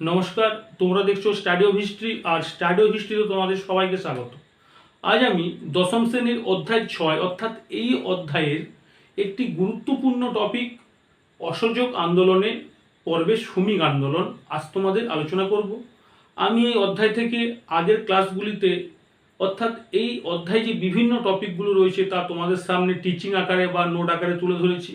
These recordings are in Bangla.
নমস্কার, তোমরা দেখছ স্টাডি হিস্ট্রি, আর স্টাডি অফ হিস্ট্রিতে তোমাদের সবাইকে স্বাগত। আজ আমি দশম শ্রেণির অধ্যায় ছয়, অর্থাৎ এই অধ্যায়ের একটি গুরুত্বপূর্ণ টপিক অসহযোগ আন্দোলনে পর্বে শ্রমিক আন্দোলন। আজ তোমাদের আলোচনা করব। আমি এই অধ্যায় থেকে আগের ক্লাসগুলিতে অর্থাৎ এই অধ্যায়ে যে বিভিন্ন টপিকগুলো রয়েছে তা তোমাদের সামনে টিচিং আকারে বা নোট আকারে তুলে ধরেছি।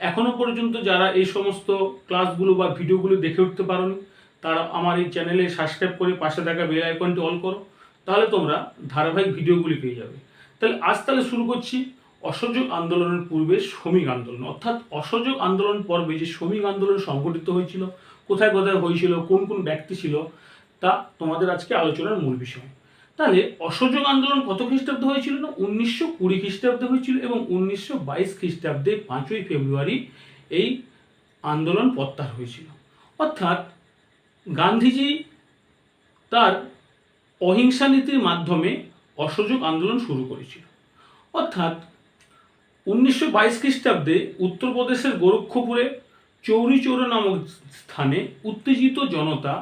এখনও পর্যন্ত যারা এই সমস্ত ক্লাসগুলো বা ভিডিওগুলো দেখে উঠতে পারোনি তারা আমার এই চ্যানেলে সাবস্ক্রাইব করে পাশে থাকা বেল আইকনটি অল করো, তাহলে তোমরা ধারাবাহিক ভিডিওগুলি পেয়ে যাবে। তাহলে আজ তাহলে শুরু করছি অসহযোগ আন্দোলনের পূর্বে শ্রমিক আন্দোলন। অর্থাৎ অসহযোগ আন্দোলন পর্বে যে শ্রমিক আন্দোলন সংগঠিত হয়েছিল, কোথায় কোথায় হয়েছিল, কোন কোন ব্যক্তি ছিল, তা তোমাদের আজকে আলোচনার মূল বিষয়। তাহলে অসহযোগ আন্দোলন কত খ্রিস্টাব্দে হয়েছিল না? উনিশশো কুড়ি খ্রিস্টাব্দে হয়েছিল এবং উনিশশো বাইশ খ্রিস্টাব্দে পাঁচই ফেব্রুয়ারি এই আন্দোলন প্রত্যাহার হয়েছিল। অর্থাৎ গান্ধীজি তার অহিংসা নীতির মাধ্যমে অসহযোগ আন্দোলন শুরু করেছিল। অর্থাৎ উনিশশো বাইশ খ্রিস্টাব্দে উত্তরপ্রদেশের গোরক্ষপুরে চৌরি চৌরা নামক স্থানে উত্তেজিত জনতা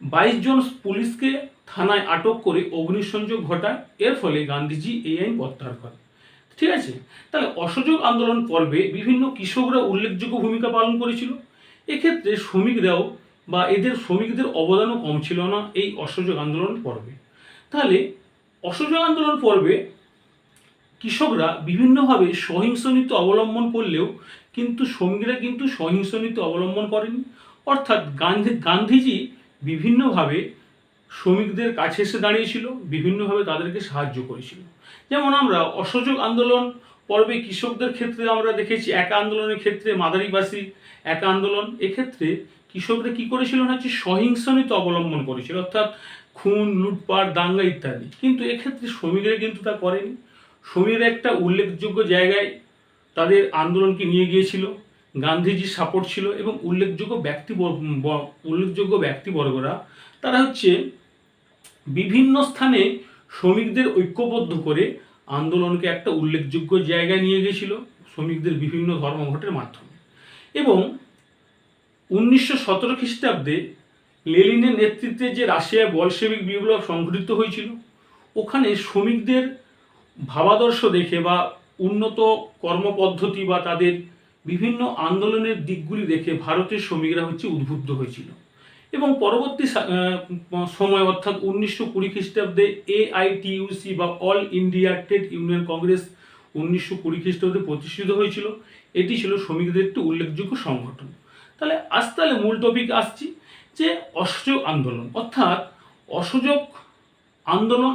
বাইশ জন পুলিশকে থানায় আটক করে অগ্নিসংযোগ ঘটায়। এর ফলে গান্ধীজি এই আইন প্রত্যাহার করে ঠিক আছে? তাহলে অসহযোগ আন্দোলন পর্বে বিভিন্ন কৃষকরা উল্লেখযোগ্য ভূমিকা পালন করেছিল। এক্ষেত্রে শ্রমিকরাও বা এদের শ্রমিকদের অবদানও কম ছিল না এই অসহযোগ আন্দোলন পর্বে। তাহলে অসহযোগ আন্দোলন পর্বে কৃষকরা বিভিন্নভাবে সহিংস নীতি অবলম্বন করলেও কিন্তু শ্রমিকরা কিন্তু সহিংস নীতি অবলম্বন করেনি। অর্থাৎ গান্ধী, গান্ধীজি বিভিন্নভাবে শ্রমিকদের কাছে এসে দাঁড়িয়েছিল, বিভিন্নভাবে তাদেরকে সাহায্য করেছিল। যেমন আমরা অসহযোগ আন্দোলন পর্বে কৃষকদের ক্ষেত্রে আমরা দেখেছি, একা আন্দোলনের ক্ষেত্রে মাদারিবাসী একা আন্দোলন, এক্ষেত্রে কৃষকরা কি করেছিল না, যে সহিংস নীতি অবলম্বন করেছিল, অর্থাৎ খুন, লুটপাট, দাঙ্গা ইত্যাদি। কিন্তু এক্ষেত্রে শ্রমিকরা কিন্তু তা করেনি। শ্রমিকরা একটা উল্লেখযোগ্য জায়গায় তাদের আন্দোলনকে নিয়ে গিয়েছিল, গান্ধীজির সাপোর্ট ছিল এবং উল্লেখযোগ্য ব্যক্তি উল্লেখযোগ্য ব্যক্তিবর্গরা, তারা হচ্ছে বিভিন্ন স্থানে শ্রমিকদের ঐক্যবদ্ধ করে আন্দোলনকে একটা উল্লেখযোগ্য জায়গায় নিয়ে গিয়েছিল, শ্রমিকদের বিভিন্ন ধর্মঘটের মাধ্যমে। এবং উনিশশো সতেরো খ্রিস্টাব্দে লেলিনের নেতৃত্বে যে রাশিয়ায় বলসেবিক বিপ্লব সংঘটিত হয়েছিল, ওখানে শ্রমিকদের ভাবাদর্শ দেখে বা উন্নত কর্মপদ্ধতি বা তাদের বিভিন্ন আন্দোলনের দিকগুলি দেখে ভারতের শ্রমিকরা হচ্ছে উদ্বুদ্ধ হয়েছিল। এবং পরবর্তী সময় অর্থাৎ উনিশশো কুড়ি খ্রিস্টাব্দে এআইটিইউসি বা all India trade union congress উনিশশো কুড়ি খ্রিস্টাব্দে প্রতিষ্ঠিত হয়েছিল। এটি ছিল শ্রমিকদের একটি উল্লেখযোগ্য সংগঠন। তাহলে আজ তাহলে মূল টপিক আসছি যে অসহযোগ আন্দোলন। অর্থাৎ অসহযোগ আন্দোলন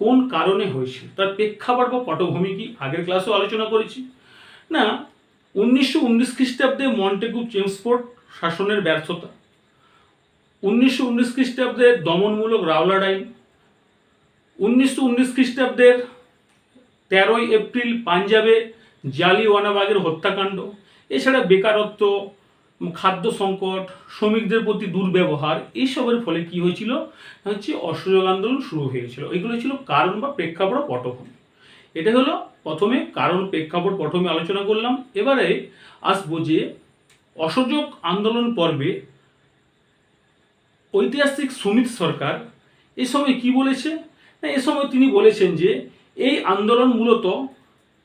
কোন কারণে হয়েছিল তার প্রেক্ষাপট বা পটভূমি কি? আগের ক্লাসেও আলোচনা করেছি। না, উনিশশো উনিশ খ্রিস্টাব্দে মন্টেগু চেমসফোর্ড শাসনের ব্যর্থতা, উনিশশো উনিশ খ্রিস্টাব্দের দমনমূলক রাওলাট আইন, উনিশশো উনিশ খ্রিস্টাব্দের তেরোই এপ্রিল পাঞ্জাবে জালিওয়ানাবাগের হত্যাকাণ্ড, এছাড়া বেকারত্ব খাদ্য সংকট, শ্রমিকদের প্রতি দুর্ব্যবহার, এইসবের ফলে কি হয়েছিল? হচ্ছে অসহযোগ আন্দোলন শুরু হয়েছিল এগুলো ছিল কারণ বা প্রেক্ষাপট পটভূমি। এটা হলো প্রথমে কারণ, প্রেক্ষাপট, পটভূমি আলোচনা করলাম। এবারে আসব যে অসহযোগ আন্দোলন পর্বে ঐতিহাসিক সুমিত সরকার এ সময় কি বলেছে? না, এ সময় তিনি বলেছেন যে এই আন্দোলন মূলত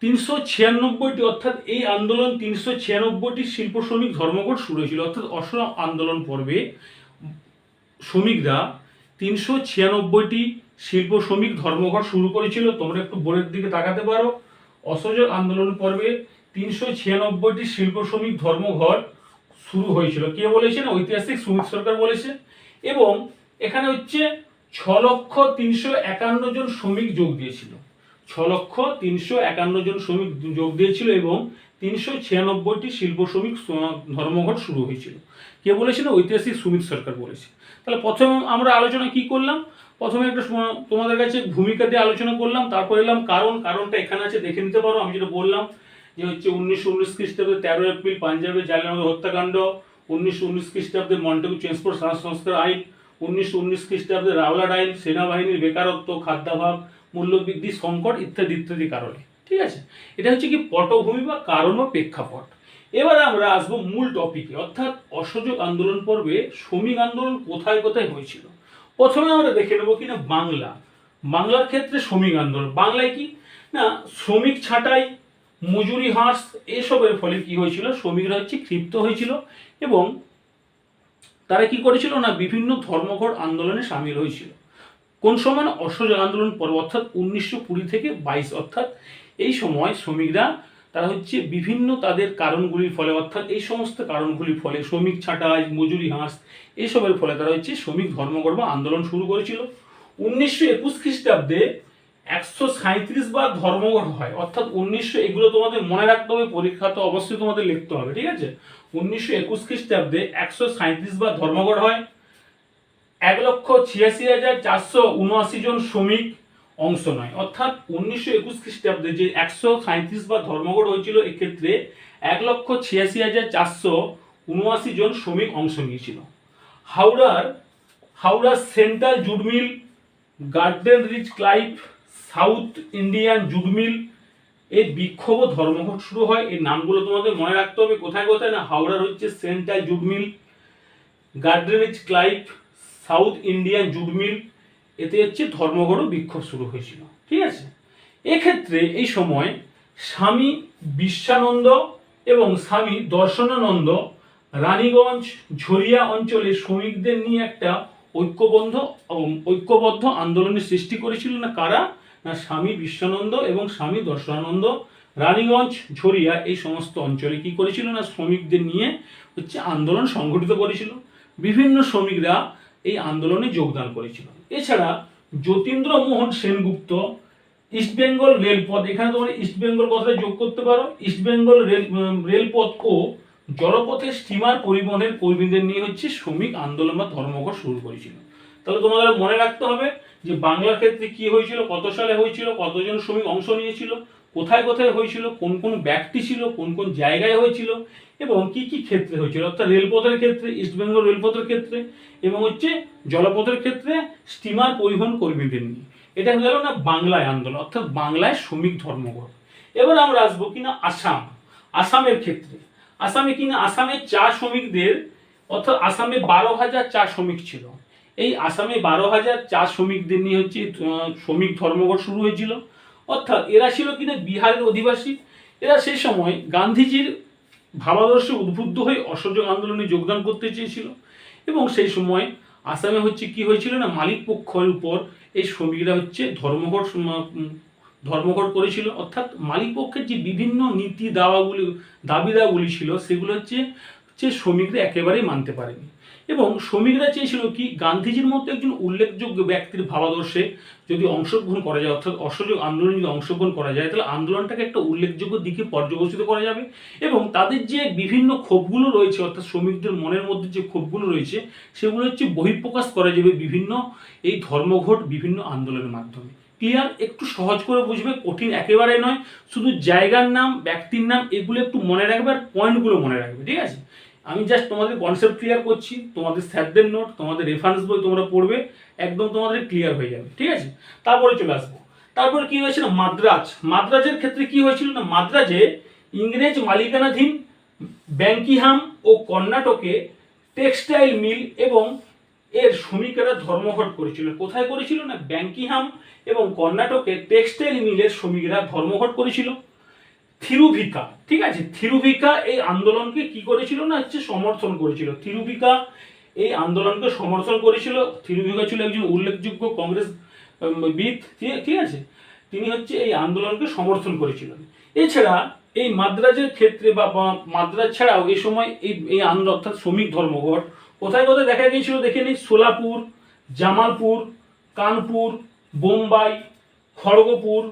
তিনশো ছিয়ানব্বইটি, অর্থাৎ এই আন্দোলন তিনশো ছিয়ানব্বইটি শিল্প শ্রমিক ধর্মঘট শুরু হয়েছিল, অর্থাৎ অসম আন্দোলন পর্বে শ্রমিকরা তিনশো ছিয়ানব্বইটি শিল্প শ্রমিক ধর্মঘট শুরু করেছিল। তোমরা একটু বোর্ডের দিকে তাকাতে পারো। অসহযোগ আন্দোলন পর্বে তিনশো ছিয়ানব্বইটি শিল্প শ্রমিক ধর্মঘট শুরু হয়েছিল। কে বলেছেন? ঐতিহাসিক শ্রমিক সরকার বলেছে। এবং এখানে হচ্ছে ছ লক্ষ তিনশো একান্ন জন শ্রমিক যোগ দিয়েছিল। ছ লক্ষ তিনশো একান্ন জন শ্রমিক যোগ দিয়েছিল এবং তিনশো ছিয়ানব্বইটি শিল্প শ্রমিক ধর্মঘট শুরু হয়েছিল। কে বলেছিল ঐতিহাসিক সুমিত সরকার বলেছে। তাহলে প্রথমে আমরা আলোচনা কি করলাম? প্রথমে একটা তোমাদের কাছে ভূমিকা দিয়ে আলোচনা করলাম, তারপর এলাম কারণ, কারণটা এখানে আছে, দেখে নিতে পারো। আমি যেটা বললাম যে হচ্ছে উনিশশো উনিশ খ্রিস্টাব্দে তেরো এপ্রিল পাঞ্জাবে জালিয়ানওয়ালা হত্যাকাণ্ড, উনিশশো উনিশ খ্রিস্টাব্দে মন্টেগু ট্রান্সপোর্ট সংস্কার আইন, উনিশশো উনিশ খ্রিস্টাব্দে রাওলাট আইন, সেনাবাহিনীর বেকারত্ব, খাদ্যাভাব মূল্যবৃদ্ধি, সংকট ইত্যাদি ইত্যাদি কারণে। ঠিক আছে? এটা হচ্ছে কি পটভূমি বা কারণ বা প্রেক্ষাপট। এবার আমরা আসব মূল টপিকে অর্থাৎ অসহযোগ আন্দোলন পর্বে শ্রমিক আন্দোলন কোথায় কোথায় হয়েছিল? প্রথমে আমরা দেখে নেব কিনা বাংলা। বাংলার ক্ষেত্রে শ্রমিক আন্দোলন, বাংলায় কি? না, শ্রমিক ছাঁটাই, মজুরি হ্রাস, এসবের ফলে কি হয়েছিল? শ্রমিকরা হচ্ছে ক্ষিপ্ত হয়েছিল এবং তারা কি করেছিল না, বিভিন্ন ধর্মঘট আন্দোলনে সামিল হয়েছিল। কোন সময় অসহযোগ আন্দোলন পর্ব অর্থাৎ উনিশশো কুড়ি থেকে বাইশ অর্থাৎ এই সময় শ্রমিকরা, তারা হচ্ছে বিভিন্ন তাদের কারণগুলির ফলে অর্থাৎ এই সমস্ত কারণগুলির ফলে শ্রমিক ছাঁটাই, মজুরি হাঁস এইসবের ফলে তারা হচ্ছে শ্রমিক ধর্মঘট বা আন্দোলন শুরু করেছিল। উনিশশো একুশ খ্রিস্টাব্দে একশো সাঁত্রিশ বার ধর্মঘট হয়। অর্থাৎ উনিশশো, এগুলো তোমাদের মনে রাখতে হবে, পরীক্ষা তো অবশ্যই তোমাদের লিখতে হবে, ঠিক আছে? উনিশশো একুশ খ্রিস্টাব্দে একশো সাঁত্রিশ বার ধর্মঘট হয়। এক লক্ষ ছিয়াশি হাজার চারশো উনআশি জন শ্রমিক অংশ নয়। অর্থাৎ উনিশশো একুশ খ্রিস্টাব্দে যে একশো সাঁত্রিশ বার ধর্মঘট হয়েছিল, এক্ষেত্রে এক লক্ষ ছিয়াশি হাজার চারশো উনআশি জন শ্রমিক অংশ নিয়েছিল। হাওড়ার হাওড়ার central jute mill, garden reach Clive, south Indian jute mill এই বিক্ষোভ ধর্মঘট শুরু হয়। এই নামগুলো তোমাদের মনে রাখতে হবে, কোথায় কোথায় না? হাওড়ার হচ্ছে central jute mill reach Clive south Indian jute mill এতে হচ্ছে ধর্মঘট বিক্ষোভ শুরু হয়েছিল ঠিক আছে? এক্ষেত্রে এই সময় স্বামী বিশ্বানন্দ এবং স্বামী দর্শনানন্দ রানীগঞ্জ ঝরিয়া অঞ্চলে শ্রমিকদের নিয়ে একটা ঐক্যবদ্ধ উম, ঐক্যবদ্ধ আন্দোলনের সৃষ্টি করেছিল না কারা? না স্বামী বিশ্বানন্দ এবং স্বামী দর্শনানন্দ। রানীগঞ্জ ঝরিয়া এই সমস্ত অঞ্চলে কি করেছিল? না শ্রমিকদের নিয়ে হচ্ছে আন্দোলন সংগঠিত করেছিল। বিভিন্ন শ্রমিকরা এই আন্দোলনে যোগদান করেছিল। এছাড়া যতীন্দ্র মোহন সেনগুপ্ত ইস্ট বেঙ্গল রেলপথ, এখানে তোমরা ইস্ট বেঙ্গল কথাটা যোগ করতে পারো। ইস্ট বেঙ্গল রেল রেলপথ ও জলপথে স্টিমার পরিবহনের কর্মীদের নিয়ে হচ্ছে শ্রমিক আন্দোলন বা ধর্মঘট শুরু করেছিল। তাহলে তোমাদের মনে রাখতে হবে যে বাংলার ক্ষেত্রে কি হয়েছিল, কত সালে হয়েছিল, কতজন শ্রমিক অংশ নিয়েছিল, কোথায় কোথায় হয়েছিল, কোন কোন ব্যক্তি ছিল, কোন কোন জায়গায় হয়েছিল, এবং কি কি ক্ষেত্রে হয়েছিল? অর্থাৎ রেলপথের ক্ষেত্রে ইস্টবেঙ্গল রেলপথের ক্ষেত্রে, এবং হচ্ছে জলপথের ক্ষেত্রে স্টিমার পরিবহন কর্মীদের নিয়ে। এটা হয়ে গেল না বাংলায় আন্দোলন, অর্থাৎ বাংলায় শ্রমিক ধর্মঘট। এবার আমরা আসব কিনা আসাম, আসামের ক্ষেত্রে। আসামে কিনা আসামের চা শ্রমিকদের, অর্থাৎ আসামে বারো হাজার চা শ্রমিক ছিল। এই আসামে বারো হাজার চা শ্রমিকদের নিয়ে হচ্ছে শ্রমিক ধর্মঘট শুরু হয়েছিল। অর্থাৎ এরা ছিল কিনা বিহারের অধিবাসী। এরা সেই সময় গান্ধীজির ভাবাদর্শে উদ্বুদ্ধ হয়ে অসহযোগ আন্দোলনে যোগদান করতে চেয়েছিল এবং সেই সময় আসামে হচ্ছে কি হয়েছিল না, মালিক পক্ষের উপর এই শ্রমিকরা হচ্ছে ধর্মঘট ধর্মঘট করেছিল। অর্থাৎ মালিক পক্ষের যে বিভিন্ন নীতি দাওয়াগুলি, দাবি দাওয়াগুলি ছিল, সেগুলো হচ্ছে যে শ্রমিকরা একেবারেই মানতে পারেনি। এবং শ্রমিকরা চেয়েছিল কি গান্ধীজির মতো একজন উল্লেখযোগ্য ব্যক্তির ভাবাদর্শে যদি অংশগ্রহণ করা যায়, অর্থাৎ অসহযোগ আন্দোলনে যদি অংশগ্রহণ করা যায়, তাহলে আন্দোলনটাকে একটা উল্লেখযোগ্য দিকে পর্যবেসিত করা যাবে এবং তাদের যে বিভিন্ন ক্ষোভগুলো রয়েছে, অর্থাৎ শ্রমিকদের মনের মধ্যে যে ক্ষোভগুলো রয়েছে, সেগুলো হচ্ছে বহিঃপ্রকাশ করা যাবে বিভিন্ন এই ধর্মঘট, বিভিন্ন আন্দোলনের মাধ্যমে। ক্লিয়ার? একটু সহজ করে বুঝবে, কঠিন একেবারে নয়, শুধু জায়গার নাম, ব্যক্তির নাম, এগুলো একটু মনে রাখবে আর পয়েন্টগুলো মনে রাখবে, ঠিক আছে? আমি জাস্ট তোমাদের কনসেপ্ট ক্লিয়ার করছি, তোমাদের স্যারদের নোট তোমাদের রেফারেন্স বই তোমরা পড়বে, একদম তোমাদের ক্লিয়ার হয়ে যাবে, ঠিক আছে? তারপরে চলে আসব। তারপর কি হয়েছিল? মাদ্রাজ। মাদ্রাজের ক্ষেত্রে কি হয়েছিল না? মাদ্রাজে ইংরেজ মালিকানাধীন ব্যাঙ্কিহাম ও কর্ণাটকে টেক্সটাইল মিল এবং এর শ্রমিকেরা ধর্মঘট করেছিল। কোথায় করেছিল না? ব্যাঙ্কিহাম এবং কর্ণাটকে টেক্সটাইল মিলের শ্রমিকেরা ধর্মঘট করেছিল। থিরুভিকা, ঠিক আছে? থিরুভিকা এই আন্দোলনকে কি করেছিল না, হচ্ছে সমর্থন করেছিল? থিরুভিকা এই আন্দোলনকে সমর্থন করেছিল। থিরুভিকা ছিল একজন উল্লেখযোগ্য কংগ্রেস বিদ, ঠিক- আছে? তিনি হচ্ছে এই আন্দোলনকে সমর্থন করেছিলেন এছাড়া এই মাদ্রাজের ক্ষেত্রে বা মাদ্রাজ ছাড়াও এই সময় এই এই আন্দোলন, অর্থাৎ শ্রমিক ধর্মঘট, কোথায় কোথায় দেখা গিয়েছিল? দেখে নিই সোলাপুর, জামালপুর, কানপুর, বোম্বাই, খড়গপুর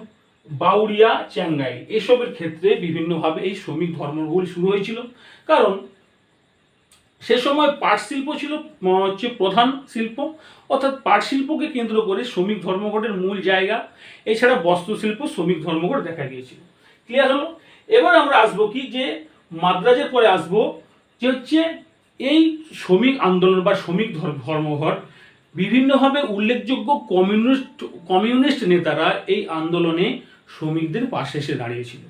বাউরিয়া চ্যাঙ্গাই এসবের ক্ষেত্রে বিভিন্নভাবে এই শ্রমিক ধর্মগুলি শুরু হয়েছিল। কারণ সে সময় পাট শিল্প ছিল হচ্ছে প্রধান শিল্প। অর্থাৎ পাট শিল্পকে কেন্দ্র করে শ্রমিক ধর্মঘটের মূল জায়গা। এছাড়া বস্ত্র শিল্প শ্রমিক ধর্মঘট দেখা গিয়েছিল। ক্লিয়ার হলো? এবার আমরা আসব কি যে মাদ্রাজের পরে আসব যে হচ্ছে এই শ্রমিক আন্দোলন বা শ্রমিক ধর- ধর্মঘট বিভিন্নভাবে উল্লেখযোগ্য কমিউনিস্ট কমিউনিস্ট নেতারা এই আন্দোলনে শ্রমিকদের পাশে এসে দাঁড়িয়েছিল।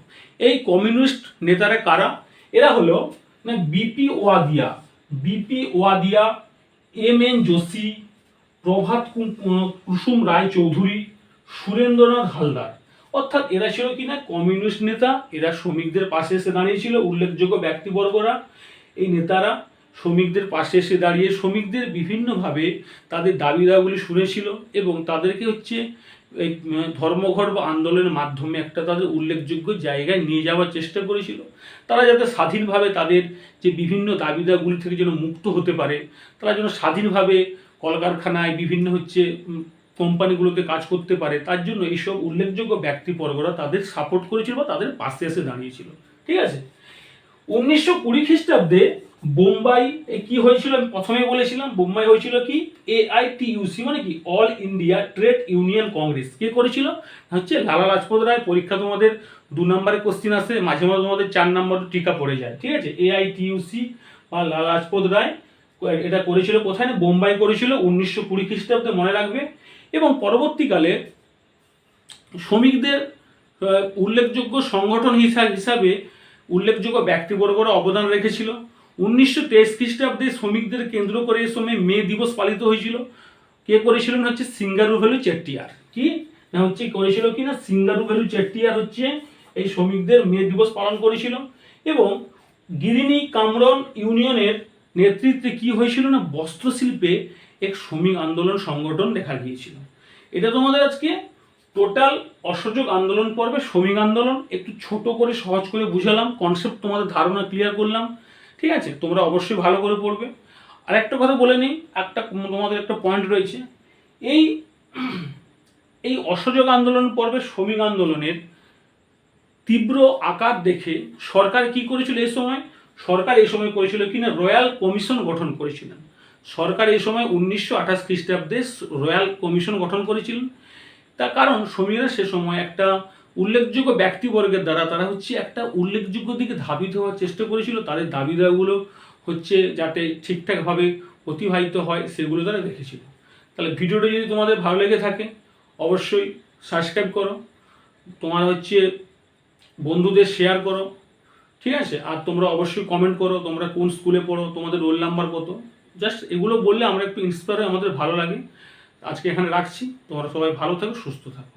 এই কমিউনিস্ট নেতারা কারা? এরা হলো, না B P. B P, M N Joshi Prabhat Kusum Roy Chowdhury Surendranath Haldar. অর্থাৎ এরা ছিল কিনা কমিউনিস্ট নেতা। এরা শ্রমিকদের পাশে এসে দাঁড়িয়েছিল, উল্লেখযোগ্য ব্যক্তিবর্গরা। এই নেতারা শ্রমিকদের পাশে এসে দাঁড়িয়ে, শ্রমিকদের বিভিন্নভাবে তাদের দাবি দাওয়াগুলি শুনেছিল এবং তাদেরকে হচ্ছে এই উম, ধর্মঘট বা আন্দোলনের মাধ্যমে একটা তাদের উল্লেখযোগ্য জায়গায় নিয়ে যাওয়ার চেষ্টা করেছিল। তারা যাতে স্বাধীনভাবে তাদের যে বিভিন্ন দাবিদাগুলি থেকে যেন মুক্ত হতে পারে তারা যেন স্বাধীনভাবে কলকারখানায় বিভিন্ন হচ্ছে কোম্পানিগুলোতে কাজ করতে পারে তার জন্য এইসব উল্লেখযোগ্য ব্যক্তিবর্গরা তাদের সাপোর্ট করেছিল বা তাদের পাশে এসে দাঁড়িয়েছিল। ঠিক আছে? উনিশশো কুড়ি খ্রিস্টাব্দে বোম্বাই কি হয়েছিল? আমি প্রথমে বলেছিলাম, বোম্বাই হয়েছিল কি? এআইটিইউসি মানে কি? All India trade union congress কে করেছিল? হচ্ছে লালা লাজপত রায়। পরীক্ষা তোমাদের দু নম্বরে কোশ্চিন আসে, মাঝে মাঝে তোমাদের চার নম্বর টিকা পড়ে যায়। ঠিক আছে? এআইটিইউসি বা লালা লাজপত রায়, এটা করেছিল কোথায়? না বোম্বাই করেছিল উনিশশো কুড়ি খ্রিস্টাব্দে, মনে রাখবে। এবং পরবর্তীকালে শ্রমিকদের উল্লেখযোগ্য সংগঠন হিসা- হিসাবে উল্লেখযোগ্য ব্যক্তিবর্গরা অবদান রেখেছিল। উনিশশো তেইশ খ্রিস্টাব্দে শ্রমিকদের কেন্দ্র করে এই সময় মে দিবস পালিত হয়েছিল। কে করেছিলেন হচ্ছে সিঙ্গারু ভ্যালু চেট্টিয়ার। কি? না হচ্ছে করেছিল কি না সিঙ্গারু ভ্যালু চেট্টিয়ার হচ্ছে এই শ্রমিকদের মে দিবস পালন করেছিল। এবং গিরিনি কামরন ইউনিয়নের নেতৃত্বে কি হয়েছিল না? বস্ত্রশিল্পে এক শ্রমিক আন্দোলন সংগঠন দেখা গিয়েছিল। এটা তোমাদের আজকে টোটাল অসহযোগ আন্দোলন পর্বে শ্রমিক আন্দোলন। একটু ছোট করে সহজ করে বুঝালাম। কনসেপ্ট তোমাদের ধারণা ক্লিয়ার করলাম। ঠিক আছে? তোমরা অবশ্যই ভালো করে পড়বে। আর একটা কথা বলে নিই, একটা তোমাদের একটা পয়েন্ট রয়েছে। এই এই অসহযোগ আন্দোলন পর্বে শ্রমিক আন্দোলনের তীব্র আকার দেখে সরকার কি করেছিল এই সময়? সরকার এই সময় করেছিল কিনা? রয়্যাল কমিশন গঠন করেছিলেন। সরকার এই সময় উনিশশো আঠাশ খ্রিস্টাব্দে রয়্যাল কমিশন গঠন করেছিলেন। তার কারণ, শ্রমিকরা সে সময় একটা উল্লেখযোগ্য ব্যক্তিবর্গের দ্বারা তারা হচ্ছে একটা উল্লেখযোগ্য দিকে ধাবিত হওয়ার চেষ্টা করেছিল। তাদের দাবি দাওয়াগুলো হচ্ছে যাতে ঠিকঠাকভাবে অতিবাহিত হয় সেগুলো তারা দেখেছিল। তাহলে ভিডিওটা যদি তোমাদের ভালো লেগে থাকে, অবশ্যই সাবস্ক্রাইব করো। তোমার হচ্ছে বন্ধুদের শেয়ার করো। ঠিক আছে? আর তোমরা অবশ্যই কমেন্ট করো, তোমরা কোন স্কুলে পড়ো, তোমাদের রোল নাম্বার কত? জাস্ট এগুলো বললে আমরা একটু ইন্সপায়ার আমাদের ভালো লাগে। আজকে এখানে রাখছি। তোমরা সবাই ভালো থাকো, সুস্থ থাকো।